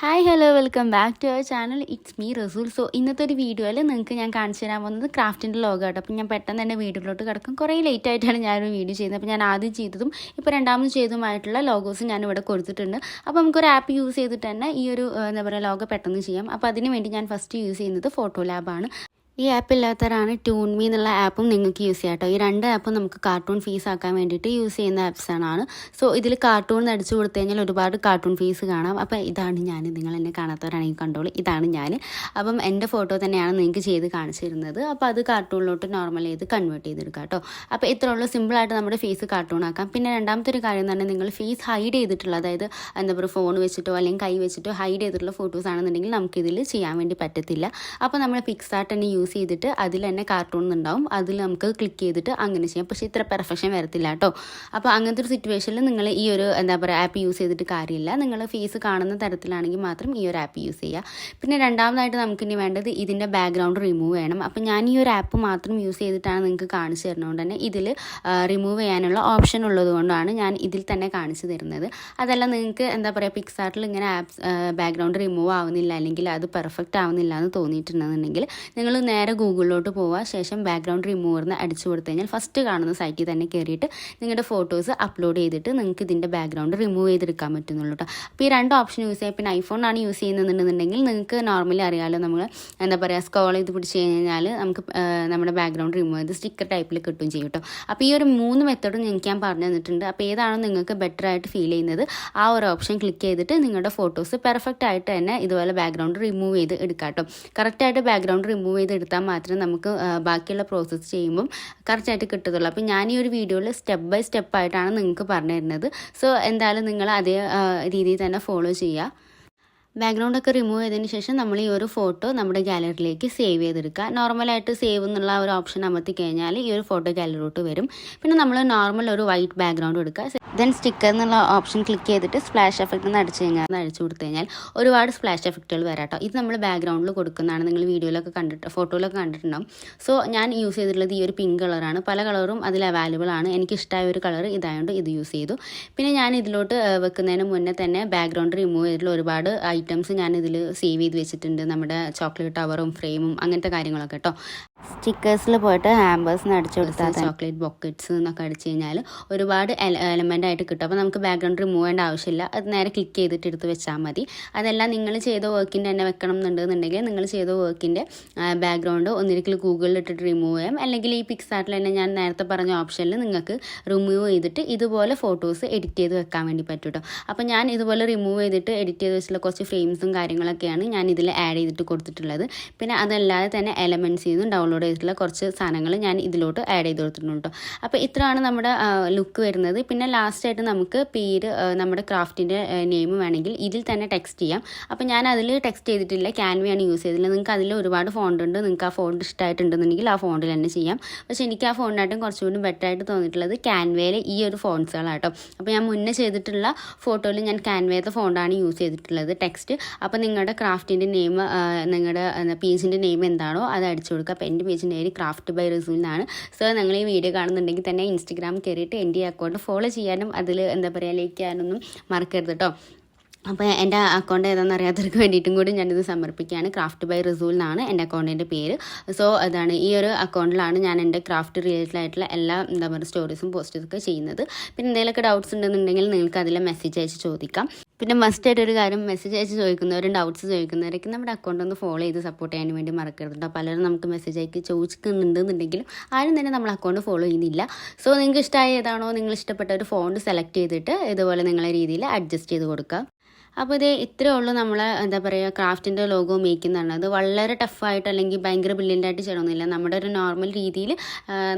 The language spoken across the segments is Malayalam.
Hi hello welcome back to our channel it's me Rasool so ഇന്നത്തെ ഒരു വീഡിയോയിൽ നിങ്ങൾക്ക് ഞാൻ കാണിച്ചു തരാൻ പോകുന്നത്? ക്രാഫ്റ്റിന്റെ ലോഗോ അപ്പോൾ അപ്പം ഞാൻ പെട്ടെന്ന് തന്നെ വീഡിയോയിലോട്ട് കിടക്കും. കുറേ ലേറ്റ് ആയിട്ടാണ് ഞാനൊരു വീഡിയോ ചെയ്യുന്നത്. അപ്പോൾ ഞാൻ ആദ്യം ചെയ്തതും ഇപ്പോൾ രണ്ടാമത് ചെയ്തതുമായിട്ടുള്ള ലോഗോസ് ഞാൻ ഇവിടെ കൊടുത്തിട്ടുണ്ട്. അപ്പോൾ നമുക്കൊരു ആപ്പ് യൂസ് ചെയ്തിട്ട് തന്നെ ഈ ഒരു എന്താ പറയുക ലോഗോ പെട്ടെന്ന് ചെയ്യാം. അപ്പോൾ അതിന് വേണ്ടി ഞാൻ ഫസ്റ്റ് യൂസ് ചെയ്യുന്നത് ഫോട്ടോ ലാബാണ് ഈ ആപ്പ് ഇല്ലാത്തവരാണ് ട്യൂൺ മീ എന്നുള്ള ആപ്പും നിങ്ങൾക്ക് യൂസ് ചെയ്യാം കേട്ടോ. ഈ രണ്ട് ആപ്പും നമുക്ക് കാർട്ടൂൺ ഫീസ് ആക്കാൻ വേണ്ടിയിട്ട് യൂസ് ചെയ്യുന്ന ആപ്സാണ് സോ ഇതിൽ കാർട്ടൂൺ അടിച്ചു കൊടുത്തു കഴിഞ്ഞാൽ ഒരുപാട് കാർട്ടൂൺ ഫീസ് കാണാം. അപ്പോൾ ഇതാണ് ഞാൻ നിങ്ങൾ എന്നെ കാണാത്തവരാണെങ്കിൽ കണ്ടോളൂ. ഇതാണ് ഞാൻ. അപ്പം എന്റെ ഫോട്ടോ തന്നെയാണ് നിങ്ങൾക്ക് ചെയ്ത് കാണിച്ചു തരുന്നത്. അപ്പോൾ അത് കാർട്ടൂണിലോട്ട് നോർമൽ ചെയ്ത് കൺവേർട്ട് ചെയ്തെടുക്കാം കേട്ടോ. അപ്പോൾ ഇത്ര ഉള്ളൂ. സിമ്പിളായിട്ട് നമ്മുടെ ഫീസ് കാർട്ടൂൺ ആക്കാം. പിന്നെ രണ്ടാമത്തെ ഒരു കാര്യം തന്നെ നിങ്ങൾ ഫീസ് ഹൈഡ് ചെയ്തിട്ടുള്ള അതായത് എന്താ പറയുക ഫോൺ വെച്ചിട്ടോ അല്ലെങ്കിൽ കൈ വെച്ചിട്ടോ ഹൈഡ് ചെയ്തിട്ടുള്ള ഫോട്ടോസ് ആണെന്നുണ്ടെങ്കിൽ നമുക്കിതിൽ ചെയ്യാൻ വേണ്ടി പറ്റത്തില്ല. അപ്പോൾ നമ്മൾ പിക്സാർട്ട് തന്നെ യൂസ് ചെയ്തിട്ട് അതിൽ തന്നെ കാർട്ടൂൺ ഉണ്ടാവും അതിൽ നമുക്ക് ക്ലിക്ക് ചെയ്തിട്ട് അങ്ങനെ ചെയ്യാം. പക്ഷേ ഇത്ര പെർഫെക്ഷൻ വരത്തില്ല കേട്ടോ. അപ്പോൾ അങ്ങനത്തെ ഒരു സിറ്റുവേഷനിൽ നിങ്ങൾ ഈ ഒരു എന്താ പറയുക ആപ്പ് യൂസ് ചെയ്തിട്ട് കാര്യമില്ല. നിങ്ങൾ ഫേസ് കാണുന്ന തരത്തിലാണെങ്കിൽ മാത്രം ഈ ഒരു ആപ്പ് യൂസ് ചെയ്യുക പിന്നെ രണ്ടാമതായിട്ട് നമുക്കിനി വേണ്ടത് ഇതിന്റെ ബാക്ക്ഗ്രൗണ്ട് റിമൂവ് ചെയ്യണം. അപ്പോൾ ഞാൻ ഈ ഒരു ആപ്പ് മാത്രം യൂസ് ചെയ്തിട്ടാണ് നിങ്ങൾക്ക് കാണിച്ചു തരുന്നതുകൊണ്ട് തന്നെ ഇതിൽ റിമൂവ് ചെയ്യാനുള്ള ഓപ്ഷൻ ഉള്ളതുകൊണ്ടാണ് ഞാൻ ഇതിൽ തന്നെ കാണിച്ചു തരുന്നത്. അതല്ല നിങ്ങൾക്ക് എന്താ പറയുക പിക്സാർട്ടിൽ ഇങ്ങനെ ആപ്പ് ബാക്ക്ഗ്രൗണ്ട് റിമൂവ് ആവുന്നില്ല അല്ലെങ്കിൽ അത് പെർഫെക്റ്റ് ആവുന്നില്ല എന്ന് തോന്നിയിട്ടുണ്ടെന്നുണ്ടെങ്കിൽ നിങ്ങൾ നേരെ ഗൂഗിളിലോട്ട് പോവുക ശേഷം ബാക്ക്ഗ്രൗണ്ട് റിമൂവറിന് അടിച്ചു കൊടുത്തു കഴിഞ്ഞാൽ ഫസ്റ്റ് കാണുന്ന സൈറ്റിൽ തന്നെ കയറിയിട്ട് നിങ്ങളുടെ ഫോട്ടോസ് അപ്ലോഡ് ചെയ്തിട്ട് നിങ്ങൾക്ക് ഇതിന്റെ ബാക്ക്ഗ്രൗണ്ട് റിമൂവ് ചെയ്തെടുക്കാൻ പറ്റുന്നുള്ളൂ കേട്ടോ അപ്പോൾ ഈ രണ്ട് ഓപ്ഷൻ യൂസ് ചെയ്യാം. പിന്നെ ഐഫോണാണ് യൂസ് ചെയ്യുന്നുണ്ടെന്നുണ്ടെങ്കിൽ നിങ്ങൾക്ക് നോർമലി അറിയാമല്ലോ നമ്മൾ എന്താ പറയുക സ്കോൾ ചെയ്ത് പിടിച്ച് കഴിഞ്ഞാൽ നമുക്ക് നമ്മുടെ ബാക്ക്ഗ്രൗണ്ട് റിമൂവ് ചെയ്ത് സ്റ്റിക്കർ ടൈപ്പിൽ കിട്ടും ചെയ്യും കേട്ടോ അപ്പോൾ ഈ ഒരു മൂന്ന് മെത്തേഡും എനിക്ക് ഞാൻ പറഞ്ഞു തന്നിട്ടുണ്ട്. അപ്പോൾ ഏതാണോ നിങ്ങൾക്ക് ബെറ്റർ ആയിട്ട് ഫീൽ ചെയ്യുന്നത് ആ ഒരു ഓപ്ഷൻ ക്ലിക്ക് ചെയ്തിട്ട് നിങ്ങളുടെ ഫോട്ടോസ് പെർഫെക്റ്റ് ആയിട്ട് തന്നെ ഇതുപോലെ ബാക്ക്ഗ്രൗണ്ട് റിമൂവ് ചെയ്ത് എടുക്കാം കേട്ടോ കറക്റ്റായിട്ട് ബാക്ക്ഗ്രൗണ്ട് റിമൂവ് ചെയ്ത് എടുത്താൽ മാത്രമേ നമുക്ക് ബാക്കിയുള്ള പ്രോസസ്സ് ചെയ്യുമ്പം കറക്റ്റായിട്ട് കിട്ടത്തുള്ളൂ. അപ്പോൾ ഞാൻ ഈ ഒരു വീഡിയോയിൽ സ്റ്റെപ്പ് ബൈ സ്റ്റെപ്പായിട്ടാണ് നിങ്ങൾക്ക് പറഞ്ഞു തരുന്നത് സോ എന്തായാലും നിങ്ങൾ അതേ രീതിയിൽ തന്നെ ഫോളോ ചെയ്യുക. ബാക്ക്ഗ്രൗണ്ട് ഒക്കെ റിമൂവ് ചെയ്തതിന് ശേഷം നമ്മൾ ഈ ഒരു ഫോട്ടോ നമ്മുടെ ഗാലറിയിലേക്ക് സേവ് ചെയ്തെടുക്കുക. നോർമലായിട്ട് സേവ് എന്നുള്ള ഒരു ഓപ്ഷൻ അമർത്തി കഴിഞ്ഞാൽ ഈ ഒരു ഫോട്ടോ ഗാലറിയിലോട്ട് വരും. പിന്നെ നമ്മൾ നോർമൽ ഒരു വൈറ്റ് ബാക്ക്ഗ്രൗണ്ട് എടുക്കുക. ദെൻ സ്റ്റിക്കർ എന്നുള്ള ഓപ്ഷൻ ക്ലിക്ക് ചെയ്തിട്ട് സ്പ്ലാഷ് എഫക്റ്റ് എന്ന് അടിച്ചു കഴിഞ്ഞാൽ അടിച്ചു കൊടുത്തു കഴിഞ്ഞാൽ ഒരുപാട് സ്പ്ലാഷ് എഫക്റ്റുകൾ വരാം കേട്ടോ ഇത് നമ്മൾ ബാക്ക്ഗ്രൗണ്ടിൽ കൊടുക്കുന്നതാണ്. നിങ്ങൾ വീഡിയോയിലൊക്കെ കണ്ടിട്ട് ഫോട്ടോയിലൊക്കെ കണ്ടിട്ടുണ്ടാവും. സോ ഞാൻ യൂസ് ചെയ്തിട്ടുള്ളത് ഈ ഒരു പിങ്ക് കളറാണ് പല കളറും അതിൽ അവൈലബിൾ ആണ്. എനിക്ക് ഇഷ്ടമായ ഒരു കളർ ഇതായതുകൊണ്ട് ഇത് യൂസ് ചെയ്തു. പിന്നെ ഞാൻ ഇതിലോട്ട് വെക്കുന്നതിന് മുന്നേ തന്നെ ബാക്ക്ഗ്രൗണ്ട് റിമൂവ് ചെയ്തിട്ടുള്ള ഒരുപാട് ഐറ്റംസ് ഞാനിതിൽ സേവ് ചെയ്ത് വെച്ചിട്ടുണ്ട്. നമ്മുടെ ചോക്ലേറ്റ് ടവറും ഫ്രെയിമും അങ്ങനത്തെ കാര്യങ്ങളൊക്കെ കേട്ടോ സ്റ്റിക്കേഴ്സിൽ പോയിട്ട് ഹാമ്പേഴ്സിന് അടിച്ചു കൊടുത്താൽ ചോക്ലേറ്റ് ബോക്കറ്റ്സ് എന്നൊക്കെ അടിച്ചു കഴിഞ്ഞാൽ ഒരുപാട് എലമെന്റ് ആയിട്ട് കിട്ടും. അപ്പോൾ നമുക്ക് ബാക്ക്ഗ്രൗണ്ട് റിമൂവ് ചെയ്യേണ്ട ആവശ്യമില്ല. അത് നേരെ ക്ലിക്ക് ചെയ്തിട്ട് എടുത്ത് വെച്ചാൽ മതി. അതെല്ലാം നിങ്ങൾ ചെയ്ത വർക്കിന്റെ തന്നെ വെക്കണം എന്നുണ്ടെന്നുണ്ടെങ്കിൽ നിങ്ങൾ ചെയ്ത വർക്കിന്റെ ബാക്ക്ഗ്രൗണ്ട് ഒന്നിരിക്കൽ ഗൂഗിളിൽ ഇട്ടിട്ട് റിമൂവ് ചെയ്യാം. അല്ലെങ്കിൽ ഈ പിക്സാർട്ടിൽ തന്നെ ഞാൻ നേരത്തെ പറഞ്ഞ ഓപ്ഷനിൽ നിങ്ങൾക്ക് റിമൂവ് ചെയ്തിട്ട് ഇതുപോലെ ഫോട്ടോസ് എഡിറ്റ് ചെയ്ത് വെക്കാൻ വേണ്ടി പറ്റും കേട്ടോ അപ്പോൾ ഞാൻ ഇതുപോലെ റിമൂവ് ചെയ്തിട്ട് എഡിറ്റ് ചെയ്ത് വെച്ചിട്ടുള്ള കുറച്ച് ഫ്രെയിംസും കാര്യങ്ങളൊക്കെയാണ് ഞാൻ ഇതിൽ ആഡ് ചെയ്തിട്ട് കൊടുത്തിട്ടുള്ളത്. പിന്നെ അതല്ലാതെ തന്നെ എലമെന്റ്സ് ചെയ്തും ഡൗൺലോഡ് ചെയ്തിട്ടുള്ള കുറച്ച് സാധനങ്ങൾ ഞാൻ ഇതിലോട്ട് ആഡ് ചെയ്ത് കൊടുത്തിട്ടുണ്ട് കേട്ടോ. അപ്പോൾ ഇത്രയാണ് നമ്മുടെ ലുക്ക് വരുന്നത്. പിന്നെ ലാസ്റ്റായിട്ട് നമുക്ക് പേര് നമ്മുടെ ക്രാഫ്റ്റിന്റെ നെയിം വേണമെങ്കിൽ ഇതിൽ തന്നെ ടെക്സ്റ്റ് ചെയ്യാം. അപ്പോൾ ഞാൻ അതിൽ ടെക്സ്റ്റ് ചെയ്തിട്ടില്ല. ക്യാൻവയാണ് യൂസ് ചെയ്തിട്ടുള്ളത്. നിങ്ങൾക്ക് അതിൽ ഒരുപാട് ഫോണ്ട് ഉണ്ട്. നിങ്ങൾക്ക് ആ ഫോണ്ട് ഇഷ്ടമായിട്ടുണ്ടെന്നുണ്ടെങ്കിൽ ആ ഫോണ്ടിൽ തന്നെ ചെയ്യാം. പക്ഷേ എനിക്ക് ആ ഫോണിനായിട്ടും കുറച്ചുകൂടി ബെറ്റർ ആയിട്ട് തോന്നിയിട്ടുള്ളത് ക്യാൻവയിലെ ഈ ഒരു ഫോൺസുകളാണ് കേട്ടോ. അപ്പോൾ ഞാൻ മുന്നേ ചെയ്തിട്ടുള്ള ഫോട്ടോയിൽ ഞാൻ ക്യാൻവയത്തെ ഫോണ്ടാണ് യൂസ് ചെയ്തിട്ടുള്ളത് ടെക്സ്റ്റ് അപ്പോൾ നിങ്ങളുടെ ക്രാഫ്റ്റിന്റെ നെയിം നിങ്ങളുടെ പേജിന്റെ നെയിം എന്താണോ അത് അടിച്ചു കൊടുക്കുക. അപ്പോൾ എന്റെ പേജിന്റെ പേര് ക്രാഫ്റ്റ് ബൈ റിസൂൽ എന്നാണ്. സോ നിങ്ങൾ ഈ വീഡിയോ കാണുന്നുണ്ടെങ്കിൽ തന്നെ ഇൻസ്റ്റഗ്രാം കയറിയിട്ട് എന്റെ അക്കൗണ്ട് ഫോളോ ചെയ്യാനും അതിൽ എന്താ പറയുക ലൈക്ക് ചെയ്യാനൊന്നും മറക്കരുത് കേട്ടോ അപ്പോൾ എന്റെ അക്കൗണ്ട് ഏതാണെന്ന് അറിയാത്തവർക്ക് വേണ്ടിയിട്ടും കൂടി ഞാനിത് സമർപ്പിക്കുകയാണ്. ക്രാഫ്റ്റ് ബൈ റിസൂൽ എന്നാണ് എന്റെ അക്കൗണ്ടിന്റെ പേര്. സോ അതാണ് ഈ ഒരു അക്കൗണ്ടിലാണ് ഞാൻ എന്റെ ക്രാഫ്റ്റ് റിലേറ്റഡ് ആയിട്ടുള്ള എല്ലാ എന്താ പറയുക സ്റ്റോറീസും പോസ്റ്റൊക്കെ ചെയ്യുന്നത്. പിന്നെ എന്തെങ്കിലുമൊക്കെ ഡൗട്ട്സ് ഉണ്ടെന്നുണ്ടെങ്കിൽ നിങ്ങൾക്ക് അതിൽ മെസ്സേജ് അയച്ച് ചോദിക്കാം. പിന്നെ മസ്റ്റ് ആയിട്ട് ഒരു കാര്യം മെസ്സേജ് അയച്ച് ചോദിക്കുന്നവരും ഡൗട്ട്സ് ചോദിക്കുന്നവരൊക്കെ നമ്മുടെ അക്കൗണ്ട് ഒന്ന് ഫോളോ ചെയ്ത് സപ്പോർട്ട് ചെയ്യാൻ വേണ്ടി മറക്കരുത് കേട്ടോ പലരും നമുക്ക് മെസ്സേജ് അയക്കി ചോദിക്കുന്നുണ്ടെന്നുണ്ടെങ്കിലും ആരും തന്നെ നമ്മൾ അക്കൗണ്ട് ഫോളോ ചെയ്യുന്നില്ല. സോ നിങ്ങൾക്ക് ഇഷ്ടമായ ഏതാണോ നിങ്ങൾ ഇഷ്ടപ്പെട്ട ഒരു ഫോണ്ട് സെലക്ട് ചെയ്തിട്ട് ഇതുപോലെ നിങ്ങളെ രീതിയിൽ അഡ്ജസ്റ്റ് ചെയ്ത് കൊടുക്കുക അപ്പോൾ ഇത് ഇത്രയേ ഉള്ളൂ നമ്മൾ എന്താ പറയുക ക്രാഫ്റ്റിന്റെ ലോഗോ മേക്കുന്നതാണ് അത് വളരെ ടഫായിട്ട് അല്ലെങ്കിൽ ഭയങ്കര ബ്രില്യന്റ് ആയിട്ട് ചെയ്യണമെന്നില്ല. നമ്മുടെ ഒരു നോർമൽ രീതിയിൽ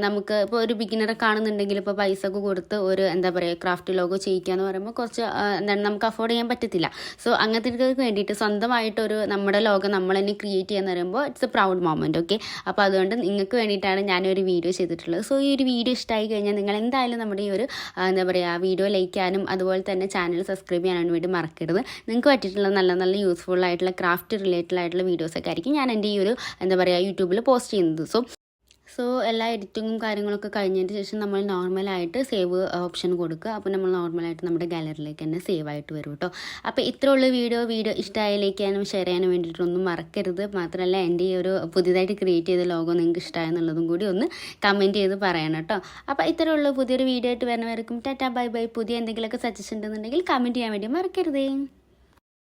നമുക്ക് ഇപ്പോൾ ഒരു ബിഗിനറെ കാണുന്നുണ്ടെങ്കിൽ ഇപ്പോൾ പൈസ ഒക്കെ കൊടുത്ത് ഒരു എന്താ പറയുക ക്രാഫ്റ്റ് ലോഗോ ചെയ്യിക്കുക എന്ന് പറയുമ്പോൾ കുറച്ച് എന്താണ് നമുക്ക് അഫോർഡ് ചെയ്യാൻ പറ്റത്തില്ല. സോ അങ്ങനത്തെ വേണ്ടിയിട്ട് സ്വന്തമായിട്ടൊരു നമ്മുടെ ലോഗോ നമ്മൾ തന്നെ ക്രിയേറ്റ് ചെയ്യാന്ന് പറയുമ്പോൾ it's a proud moment okay അപ്പോൾ അതുകൊണ്ട് നിങ്ങൾക്ക് വേണ്ടിയിട്ടാണ് ഞാനൊരു വീഡിയോ ചെയ്തിട്ടുള്ളത്. സോ ഈ ഒരു വീഡിയോ ഇഷ്ടമായി കഴിഞ്ഞാൽ നിങ്ങൾ എന്തായാലും നമ്മുടെ ഈ ഒരു എന്താ പറയുക വീഡിയോ ലൈക്ക് ചെയ്യാനും അതുപോലെ തന്നെ ചാനൽ സബ്സ്ക്രൈബ് ചെയ്യാനാണ് വേണ്ടി മറക്കരുത്. നിങ്ങൾക്ക് പറ്റിയിട്ടുള്ള നല്ല നല്ല യൂസ്ഫുൾ ആയിട്ടുള്ള ക്രാഫ്റ്റ് റിലേറ്റഡ് ആയിട്ടുള്ള വീഡിയോസൊക്കെ ആയിരിക്കും ഞാൻ എന്റെ ഈ ഒരു എന്താ പറയുക യൂട്യൂബിൽ പോസ്റ്റ് ചെയ്യുന്നത്. സോ സോ എല്ലാ എഡിറ്റിങ്ങും കാര്യങ്ങളൊക്കെ കഴിഞ്ഞതിന് ശേഷം നമ്മൾ നോർമലായിട്ട് സേവ് ഓപ്ഷൻ കൊടുക്കുക. അപ്പോൾ നമ്മൾ നോർമലായിട്ട് നമ്മുടെ ഗാലറിയിലേക്ക് തന്നെ സേവ് ആയിട്ട് വരും കേട്ടോ അപ്പോൾ ഇത്രയുള്ള വീഡിയോ വീഡിയോ ഇഷ്ടമായ ലൈക്കാനും ഷെയർ ചെയ്യാനും വേണ്ടിയിട്ടൊന്നും മറക്കരുത്. മാത്രമല്ല എന്റെ ഈ ഒരു പുതിയതായിട്ട് ക്രിയേറ്റ് ചെയ്ത ലോഗോ നിങ്ങൾക്ക് ഇഷ്ടമായെന്നുള്ളതും കൂടി ഒന്ന് കമന്റ് ചെയ്ത് പറയണം കേട്ടോ അപ്പോൾ ഇത്രയുള്ള പുതിയൊരു വീഡിയോ ആയിട്ട് വരുന്നവർക്കും ടാറ്റാ ബൈ ബൈ. പുതിയ എന്തെങ്കിലുമൊക്കെ സജഷൻ ഉണ്ടെന്നുണ്ടെങ്കിൽ കമന്റ് ചെയ്യാൻ വേണ്ടി മറക്കരുതേ.